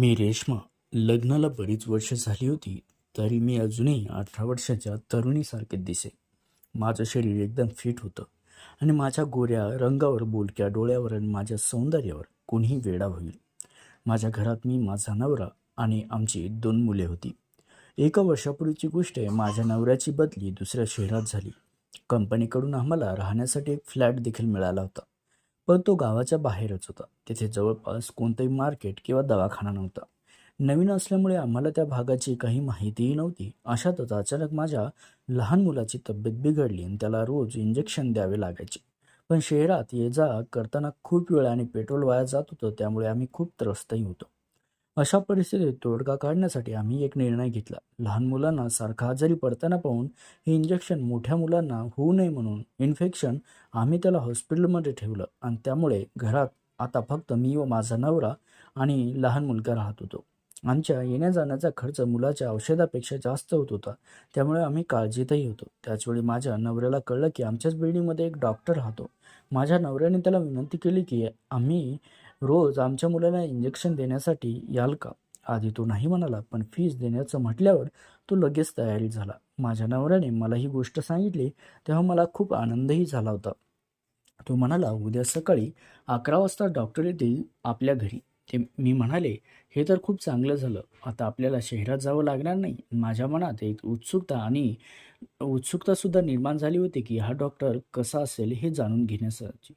मी रेश्मा. लग्नाला बरीच वर्ष झाली होती तरी मी अजूनही अठरा वर्षाच्या तरुणीसारखे दिसे. माझं शरीर एकदम फिट होतं आणि माझ्या गोऱ्या रंगावर बोलक्या डोळ्यावर आणि माझ्या सौंदर्यावर कोणीही वेडा होईल. माझ्या घरात मी माझा नवरा आणि आमची दोन मुले होती. एका वर्षापूर्वीची गोष्ट आहे माझ्या नवऱ्याची बदली दुसऱ्या शहरात झाली. कंपनीकडून आम्हाला राहण्यासाठी एक फ्लॅट देखील मिळाला होता. पण तो गावाच्या बाहेरच होता. तिथे जवळपास कोणतंही मार्केट किंवा दवाखाना नव्हता. नवीन असल्यामुळे आम्हाला त्या भागाची काही माहितीही नव्हती. अशातच अचानक माझ्या लहान मुलाची तब्येत बिघडली आणि त्याला रोज इंजेक्शन द्यावे लागायचे. पण शहरात ये जा करताना खूप वेळ आणि पेट्रोल वाया जात होतं त्यामुळे आम्ही खूप त्रस्तही होतो. अशा परिस्थितीत तोडगा काढण्यासाठी आम्ही एक निर्णय घेतला. लहान मुलांना सारखा आजारी पडताना पाहून हे इंजेक्शन मोठ्या मुलांना होऊ नये म्हणून इन्फेक्शन आम्ही त्याला हॉस्पिटलमध्ये ठेवलं. आणि त्यामुळे घरात आता फक्त मी व माझा नवरा आणि लहान मुलगा राहत होतो. आमच्या येण्या जाण्याचा खर्च मुलाच्या औषधापेक्षा जास्त होत होता. त्यामुळे आम्ही काळजीतही होतो. त्याचवेळी माझ्या नवऱ्याला कळलं की आमच्याच बिल्डिंगमध्ये एक डॉक्टर राहतो. माझ्या नवऱ्याने त्याला विनंती केली की आम्ही रोज आमच्या मुलाला इंजेक्शन देण्यासाठी याल का? आधी तो नाही म्हणाला पण फीज देण्याचं म्हटल्यावर तो लगेच तयारी झाला. माझ्या नवऱ्याने मला ही गोष्ट सांगितली तेव्हा मला खूप आनंदही झाला होता. तो म्हणाला उद्या सकाळी अकरा वाजता डॉक्टर येतील आपल्या घरी. ते मी म्हणाले हे तर खूप चांगलं झालं. आता आपल्याला शहरात जावं लागणार नाही. माझ्या मनात एक उत्सुकता आणि उत्सुकतासुद्धा निर्माण झाली होती की हा डॉक्टर कसा असेल हे जाणून घेण्यासाठी.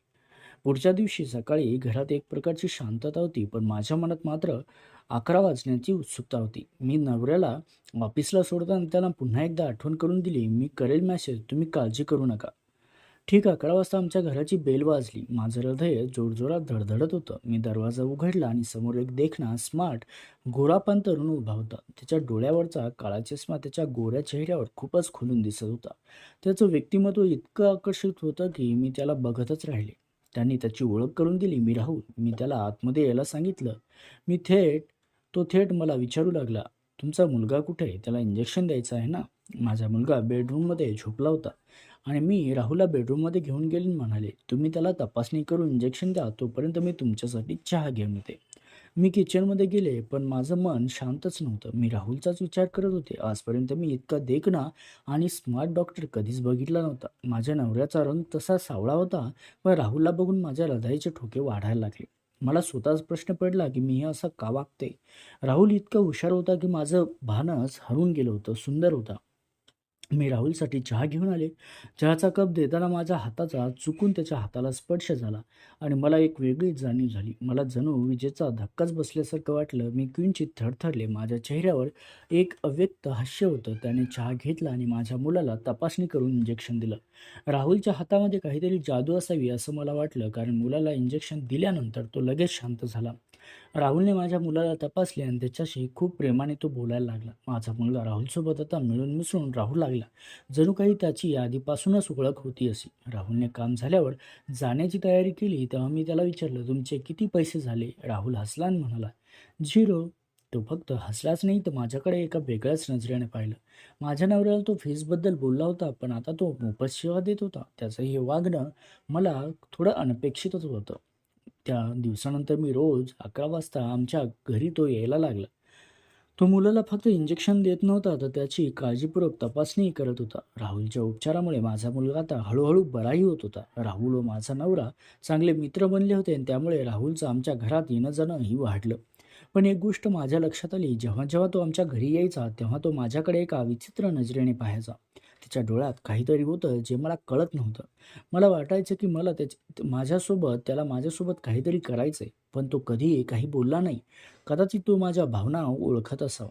पुढच्या दिवशी सकाळी घरात एक प्रकारची शांतता होती पण माझ्या मनात मात्र अकरा वाजण्याची उत्सुकता होती. मी नवऱ्याला ऑफिसला सोडताना त्याला पुन्हा एकदा आठवण करून दिली मी करेल मॅसेज तुम्ही काळजी करू नका. ठीक अकरा वाजता आमच्या घराची बेल वाजली. माझं हृदय जोरजोरात धडधडत होतं. मी दरवाजा उघडला आणि समोर एक देखणा स्मार्ट गोरापण तरुण उभा होता. त्याच्या डोळ्यावरचा काळा चष्मा त्याच्या गोऱ्या चेहऱ्यावर खूपच खुलून दिसत होता. त्याचं व्यक्तिमत्व इतकं आकर्षित होतं की मी त्याला बघतच राहिले. त्यांनी त्याची ओळख करून दिली. मी राहुल मी त्याला आतमध्ये यायला सांगितलं. मी थेट तो थेट मला विचारू लागला तुमचा मुलगा कुठे आहे? त्याला इंजेक्शन द्यायचं आहे ना? माझा मुलगा बेडरूममध्ये झोपला होता. आणि मी राहुलला बेडरूममध्ये घेऊन गेले. म्हणाले तुम्ही त्याला तपासणी करून इंजेक्शन द्या तोपर्यंत मी तुमच्यासाठी चहा घेऊन येते. मी किचनमध्ये गेले पण माझं मन शांतच नव्हतं. मी राहुलचाच विचार करत होते. आजपर्यंत मी इतका देखणा आणि स्मार्ट डॉक्टर कधीच बघितला नव्हता. माझ्या नवऱ्याचा रंग तसा सावळा होता पण राहुलला बघून माझ्या हृदयाचे ठोके वाढायला लागले. मला स्वतःच प्रश्न पडला की मी हे असं का वागते? राहुल इतका हुशार होता की माझं भानच हरून गेलं होतं सुंदर होता. मी राहुलसाठी चहा घेऊन आले. चहाचा कप देताना माझ्या हाताचा चुकून त्याच्या हाताला स्पर्श झाला आणि मला एक वेगळीच जाणीव झाली. मला जणू विजेचा धक्काच बसल्यासारखं वाटलं. मी किंचित थरथरले माझ्या चेहऱ्यावर एक अव्यक्त हास्य होतं. त्याने चहा घेतला आणि माझ्या मुलाला तपासणी करून इंजेक्शन दिलं. राहुलच्या हातामध्ये काहीतरी जादू असावी असं मला वाटलं कारण मुलाला इंजेक्शन दिल्यानंतर तो लगेच शांत झाला. राहुलने माझ्या मुलाला तपासले आणि त्याच्याशी खूप प्रेमाने तो बोलायला लागला. माझा मुलगा राहुलसोबत आता मिळून मिसळून राहू लागला. जणू काही त्याची आधीपासूनच ओळख होती अशी. राहुलने काम झाल्यावर जाण्याची तयारी केली तेव्हा मी त्याला विचारलं तुमचे किती पैसे झाले? राहुल हसला आणि म्हणाला झिरो. तो फक्त हसलाच नाही तर माझ्याकडे एका वेगळ्याच नजरेने पाहिलं. माझ्या नवऱ्याला तो फीसबद्दल बोलला होता पण आता तो मोफत सेवा देत होता. त्याचं हे वागणं मला थोडं अनपेक्षितच होतं. त्या दिवसानंतर मी रोज अकरा वाजता आमच्या घरी तो यायला लागला. तो मुलाला फक्त इंजेक्शन देत नव्हता तर त्याची काळजीपूर्वक तपासणीही करत होता. राहुलच्या उपचारामुळे माझा मुलगा आता हळूहळू बराही होत होता. राहुल व माझा नवरा चांगले मित्र बनले होते आणि त्यामुळे राहुलचं आमच्या घरात येणं जाणंही वाढलं. पण एक गोष्ट माझ्या लक्षात आली जेव्हा जेव्हा तो आमच्या घरी यायचा तेव्हा तो माझ्याकडे एका विचित्र नजरेने पाहायचा. तिच्या डोळ्यात काहीतरी होतं जे मला कळत नव्हतं. मला वाटायचं की मला त्याच्या माझ्यासोबत त्याला माझ्यासोबत काहीतरी करायचं आहे पण तो कधीही काही बोलला नाही. कदाचित तो माझ्या भावना ओळखत असावा.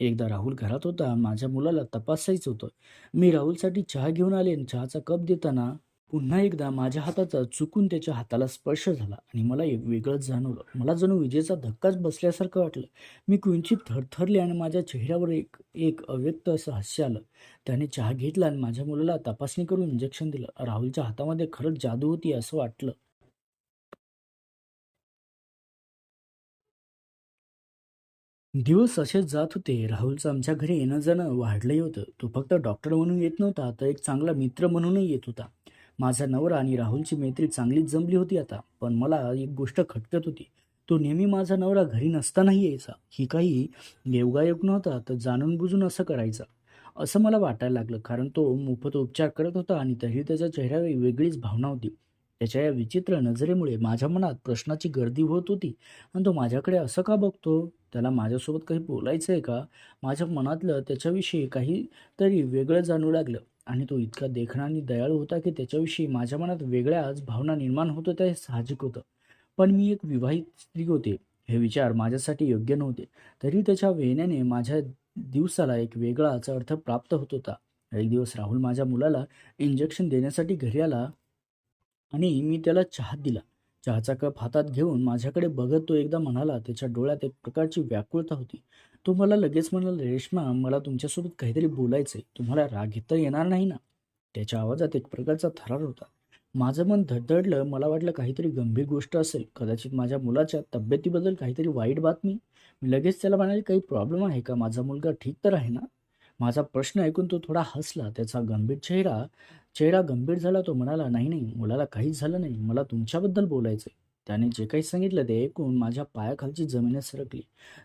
एकदा राहुल घरात होता माझ्या मुलाला तपासायचं होतं. मी राहुलसाठी चहा घेऊन आले आणि चहाचा कप देताना पुन्हा एकदा माझ्या हाताचा चुकून त्याच्या हाताला स्पर्श झाला आणि मला एक वेगळंच जाणवलं. मला जणू विजेचा धक्काच बसल्यासारखं वाटलं. मी किंचित थरथरले आणि माझ्या चेहऱ्यावर एक एक अव्यक्त असं हास्य आलं. त्याने चहा घेतला आणि माझ्या मुलाला तपासणी करून इंजेक्शन दिलं. राहुलच्या हातामध्ये खरंच जादू होती असं वाटलं. दिवस असेच जात होते. राहुलचं आमच्या घरी येणं जाणं वाढलंही होतं. तो फक्त डॉक्टर म्हणून येत नव्हता तर एक चांगला मित्र म्हणूनही येत होता. माझा नवरा आणि राहुलची मैत्री चांगलीच जमली होती आता पण मला एक गोष्ट खटकत होती. तो नेहमी माझा नवरा घरी नसतानाही यायचा. ही काही योगायोग नव्हता तर जाणून बुजून असं करायचा. असं मला वाटायला लागलं कारण तो मोफत उपचार करत होता आणि तरी त्याच्या चेहऱ्यावर वेगळीच भावना होती. त्याच्या या विचित्र नजरेमुळे माझ्या मनात प्रश्नाची गर्दी होत होती. आणि तो माझ्याकडे असं का बघतो? त्याला माझ्यासोबत काही बोलायचं आहे का? माझ्या मनातलं त्याच्याविषयी काही तरी वेगळं जाणू लागलं. आणि तो इतका देखणा आणि दयाळू होता की त्याच्याविषयी माझ्या मनात वेगळ्याच भावना निर्माण होत होत्या हे साहजिक होतं. पण मी एक विवाहित स्त्री होते हे विचार माझ्यासाठी योग्य नव्हते. तरी त्याच्या वेण्याने माझ्या दिवसाला एक वेगळाच अर्थ प्राप्त होत होता. एक दिवस राहुल माझ्या मुलाला इंजेक्शन देण्यासाठी घरी आला आणि मी त्याला चहा दिला. चहाचा कप हातात घेऊन माझ्याकडे बघत तो एकदा म्हणाला त्याच्या डोळ्यात एक प्रकारची व्याकुळता होती. तो मला लगेच म्हणाला रेश्मा मला तुमच्यासोबत काहीतरी बोलायचं आहे तुम्हाला राग घेता येणार नाही ना? त्याच्या आवाजात एक प्रकारचा थरार होता. माझं मन धडधडलं. मला वाटलं काहीतरी गंभीर गोष्ट असेल. कदाचित माझ्या मुलाच्या तब्येतीबद्दल काहीतरी वाईट बातमी. मी लगेच त्याला म्हणाले काही प्रॉब्लेम आहे का? माझा मुलगा ठीक तर आहे ना? माझा प्रश्न ऐकून तो थोडा हसला. त्याचा गंभीर चेहरा चेहरा गंभीर झाला तो म्हणाला नाही नाही मुलाला काहीच झालं नाही. मला तुमच्याबद्दल बोलायचं आहे त्याने जे काही सांगितलं ते ऐकून माझ्या पायाखालची जमीनच सरकली.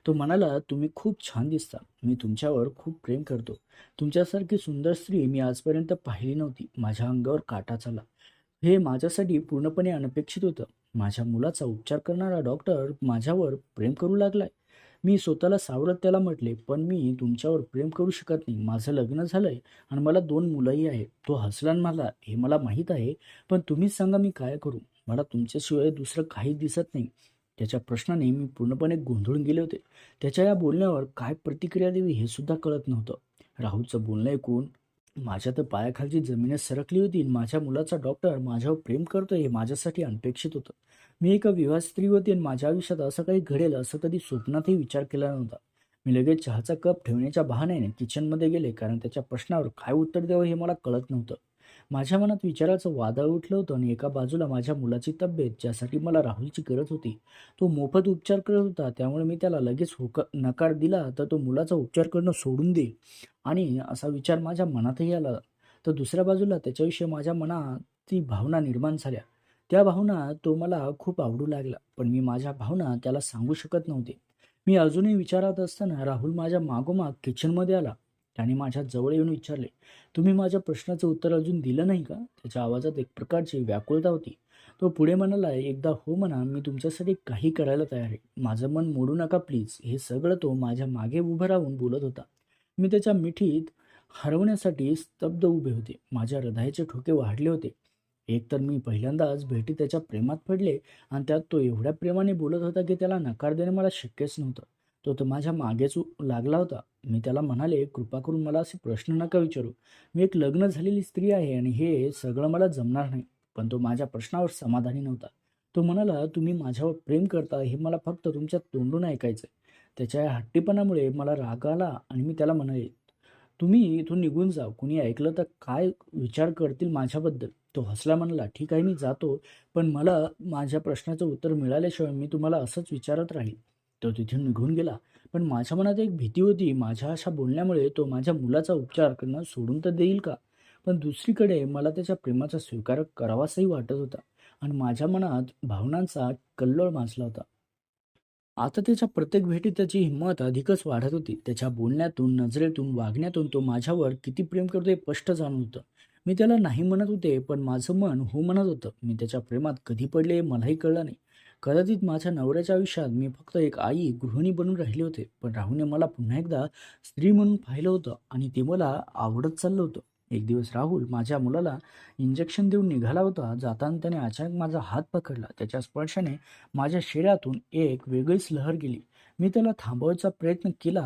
तो म्हणाला तुम्ही खूप छान दिसता. मी तुमच्यावर खूप प्रेम करतो. तुमच्यासारखी सुंदर स्त्री मी आजपर्यंत पाहिली नव्हती. माझ्या अंगावर काटा चाला हे माझ्यासाठी पूर्णपणे अनपेक्षित होतं. माझ्या मुलाचा उपचार करणारा डॉक्टर माझ्यावर प्रेम करू लागलाय. मी स्वतःला सावरत त्याला म्हटले पण मी तुमच्यावर प्रेम करू शकत नाही. माझं लग्न झालं आहे आणि मला दोन मुलंही आहेत. तो हसला मला हे मला माहीत आहे पण तुम्हीच सांगा मी काय करू? मला तुमच्याशिवाय दुसरं काही दिसत नाही. त्याच्या प्रश्नाने मी पूर्णपणे गोंधळून गेले होते. त्याच्या या बोलण्यावर काय प्रतिक्रिया द्यावी हे सुद्धा कळत नव्हतं. राहुलचं बोलणं ऐकून माझ्या तर पायाखालची जमीनच सरकली होती माझ्या मुलाचा डॉक्टर माझ्यावर प्रेम करतोय हे माझ्यासाठी अनपेक्षित होतं. मी एका विवाह स्त्री होती आणि माझ्या आयुष्यात असं काही घडेल असं कधी स्वप्नातही विचार केला नव्हता. मी लगेच चहाचा कप ठेवण्याच्या बहाण्याने किचनमध्ये गेले कारण त्याच्या प्रश्नावर काय उत्तर द्यावं हे मला कळत नव्हतं. माझ्या मनात विचाराचं वादळ उठलं होतं आणि एका बाजूला माझ्या मुलाची तब्येत ज्यासाठी मला राहुलची गरज होती तो मोफत उपचार करत होता. त्यामुळे मी त्याला लगेच होक नकार दिला तर तो मुलाचा उपचार करणं सोडून देईल. आणि असा विचार माझ्या मनातही आला. तर दुसऱ्या बाजूला त्याच्याविषयी माझ्या मनात ती भावना निर्माण झाल्या. त्या भावना तो मला खूप आवडू लागला. पण मी माझ्या भावना त्याला सांगू शकत नव्हते. मी अजूनही विचारात असताना राहुल माझ्या मागोमाग किचनमध्ये आला. त्याने माझ्या जवळ येऊन विचारले तुम्ही माझ्या प्रश्नाचं उत्तर अजून दिलं नाही का? त्याच्या आवाजात एक प्रकारची व्याकुळता होती. तो पुढे म्हणाला एकदा हो म्हणा मी तुमच्यासाठी काही करायला तयार आहे. माझं मन मोडू नका प्लीज. हे सगळं तो माझ्या मागे उभं राहून बोलत होता. मी त्याच्या मिठीत हरवण्यासाठी स्तब्ध उभे होते. माझ्या हृदयाचे ठोके वाढले होते. एक तर मी पहिल्यांदाच भेटी त्याच्या प्रेमात पडले आणि त्यात तो एवढ्या प्रेमाने बोलत होता की त्याला नकार देणे मला शक्यच नव्हतं. तो तर माझ्या मागेच लागला होता. मी त्याला म्हणाले कृपा करून मला असे प्रश्न नका विचारू. मी एक लग्न झालेली स्त्री आहे आणि हे सगळं मला जमणार नाही. पण तो माझ्या प्रश्नावर समाधानी नव्हता. तो म्हणाला तुम्ही माझ्यावर प्रेम करता हे मला फक्त तुमच्या तोंडून ऐकायचं त्याच्या या हट्टीपणामुळे मला राग आला आणि मी त्याला म्हणाले तुम्ही इथून निघून जा कुणी ऐकलं तर काय विचार करतील माझ्याबद्दल? तो हसला म्हणाला ठीक आहे मी जातो. पण मला माझ्या प्रश्नाचं उत्तर मिळाल्याशिवाय मी तुम्हाला असंच विचारत राहील तो तिथून निघून गेला. पण माझ्या मनात एक भीती होती. माझ्या अशा बोलण्यामुळे तो माझ्या मुलाचा उपचार करणं सोडून तर देईल का? पण दुसरीकडे मला त्याच्या प्रेमाचा स्वीकार करावासही वाटत होता आणि माझ्या मनात भावनांचा कल्लोळ माजला होता. आता त्याच्या प्रत्येक भेटीत त्याची हिंमत अधिकच वाढत होती. त्याच्या बोलण्यातून नजरेतून वागण्यातून तो माझ्यावर किती प्रेम करतो हे स्पष्ट जाणून होतं. मी त्याला नाही म्हणत होते पण माझं मन हो म्हणत होतं. मी त्याच्या प्रेमात कधी पडले मलाही कळलं नाही. कदाचित माझ्या नवऱ्याच्या आयुष्यात मी फक्त एक आई गृहिणी बनून राहिले होते पण राहूने मला पुन्हा एकदा स्त्री म्हणून पाहिलं होतं आणि ते मला आवडत चाललं होतं. एक दिवस राहुल माझ्या मुलाला इंजेक्शन देऊन निघाला होता जाताना त्याने अचानक माझा हात पकडला. त्याच्या स्पर्शाने माझ्या शरीरातून एक वेगळीच लहर गेली. मी त्याला थांबवायचा प्रयत्न केला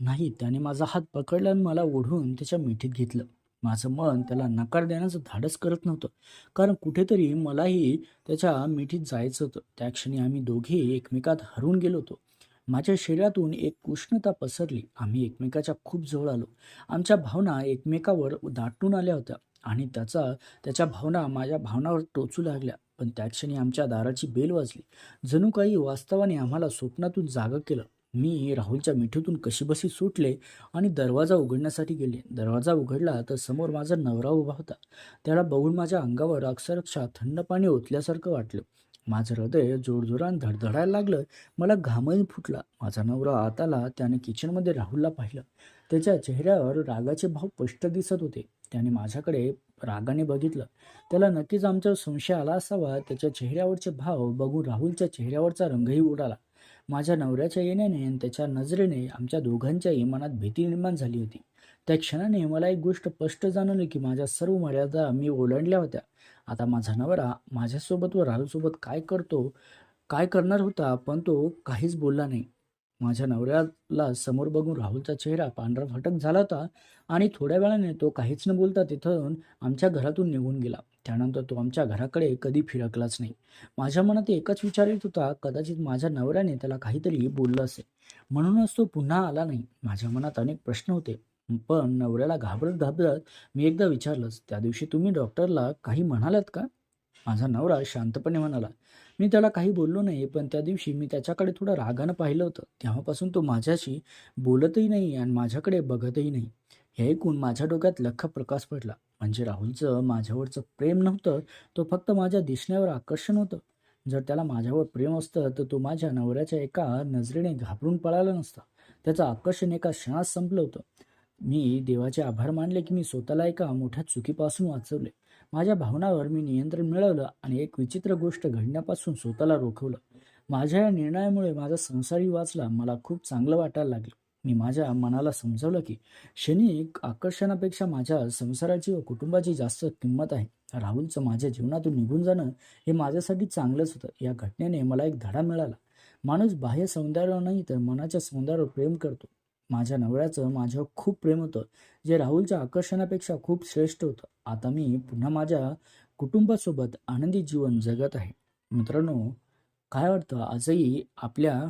नाही त्याने माझा हात पकडला आणि मला ओढून त्याच्या मिठीत घेतलं. माझं मन त्याला नकार देण्याचं धाडस करत नव्हतं. कारण कुठेतरी मलाही त्याच्या मिठीत जायचं होतं. त्या क्षणी आम्ही दोघे एकमेकात हरून गेलो होतो. माझ्या शरीरातून एक उष्णता पसरली. आम्ही एकमेकाच्या खूप जवळ आलो. आमच्या भावना एकमेकावर दाटून आल्या होत्या आणि त्याचा त्याच्या भावना माझ्या भावनावर टोचू लागल्या. पण त्या क्षणी आमच्या दाराची बेल वाजली. जणू काही वास्तवाने आम्हाला स्वप्नातून जागं केलं. मी राहुलच्या मिठीतून कशीबशी सुटले आणि दरवाजा उघडण्यासाठी गेले. दरवाजा उघडला तर समोर माझा नवरा उभा होता. त्याला बघून माझ्या अंगावर अक्षरशः थंड पाणी ओतल्यासारखं वाटलं. माझं हृदय जोरजोरान धडधडायला लागलं. मला घामही फुटला. माझा नवरा आताला त्याने किचनमध्ये राहुलला पाहिलं. त्याच्या चेहऱ्यावर रागाचे भाव स्पष्ट दिसत होते. त्याने माझ्याकडे रागाने बघितलं. त्याला नक्कीच आमचा संशय आला असावा. त्याच्या चेहऱ्यावरचे भाव बघून राहुलच्या चेहऱ्यावरचा रंगही उडाला. माझ्या नवऱ्याच्या येण्याने आणि त्याच्या नजरेने आमच्या दोघांच्याही मनात भीती निर्माण झाली होती. त्या क्षणाने मला एक गोष्ट स्पष्ट जाणवली की माझ्या सर्व मर्यादा मी ओलांडल्या होत्या. आता माझा नवरा माझ्यासोबत व राहुलसोबत काय करतो काय करणार होता पण तो काहीच बोलला नाही. माझ्या नवऱ्याला समोर बघून राहुलचा चेहरा पांढरा फटक झाला होता आणि थोड्या वेळाने तो काहीच न बोलता तिथून आमच्या घरातून निघून गेला. त्यानंतर तो आमच्या घराकडे कधी फिरकलाच नाही. माझ्या मनात एकच विचार येत होता कदाचित माझ्या नवऱ्याने त्याला काहीतरी बोललं असेल. म्हणूनच तो पुन्हा आला नाही. माझ्या मनात अनेक प्रश्न होते. पण नवऱ्याला घाबरत घाबरत मी एकदा विचारलंच त्या दिवशी तुम्ही डॉक्टरला काही म्हणालात का? माझा नवरा शांतपणे म्हणाला मी त्याला काही बोललो नाही पण त्या दिवशी मी त्याच्याकडे थोडं रागानं पाहिलं होतं. तेव्हापासून तो माझ्याशी बोलतही नाही आणि माझ्याकडे बघतही नाही. हे ऐकून माझ्या डोक्यात लख प्रकाश पडला. म्हणजे राहुलचं माझ्यावरचं प्रेम नव्हतं तो फक्त माझ्या दिसण्यावर आकर्षण होतं. जर त्याला माझ्यावर प्रेम असतं तर तो माझ्या नवऱ्याच्या एका नजरेने घाबरून पळाला नसता. त्याचं आकर्षण एका क्षणात संपलं होतं. मी देवाचे आभार मानले की मी स्वतःला एका मोठ्या चुकीपासून वाचवले. माझ्या भावनावर मी नियंत्रण मिळवलं आणि एक विचित्र गोष्ट घडण्यापासून स्वतःला रोखवलं. माझ्या या निर्णयामुळे माझा संसारही वाचला. मला खूप चांगलं वाटायला लागलं. मी माझ्या मनाला समजावलं की क्षणिक आकर्षणापेक्षा माझ्या संसाराची व कुटुंबाची जास्त किंमत आहे. राहुलचं माझ्या जीवनातून निघून जाणं हे माझ्यासाठी चांगलंच होतं. या घटनेने मला एक धडा मिळाला. माणूस बाह्य सौंदर्यावर नाही तर मनाच्या सौंदर्यावर प्रेम करतो. माझ्या नवऱ्याचं माझ्यावर खूप प्रेम होतं जे राहुलच्या आकर्षणापेक्षा खूप श्रेष्ठ होतं. आता मी पुन्हा माझ्या कुटुंबासोबत आनंदी जीवन जगत आहे. मित्रांनो काय वाटतं? आजही आपल्या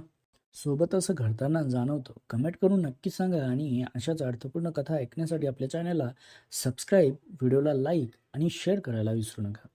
सोबत असं घडताना जाणवतं. कमेंट करून नक्की सांगा आणि अशाच अर्थपूर्ण कथा ऐकण्यासाठी आपल्या चॅनलला सबस्क्राईब व्हिडिओला लाईक आणि शेअर करायला विसरू नका.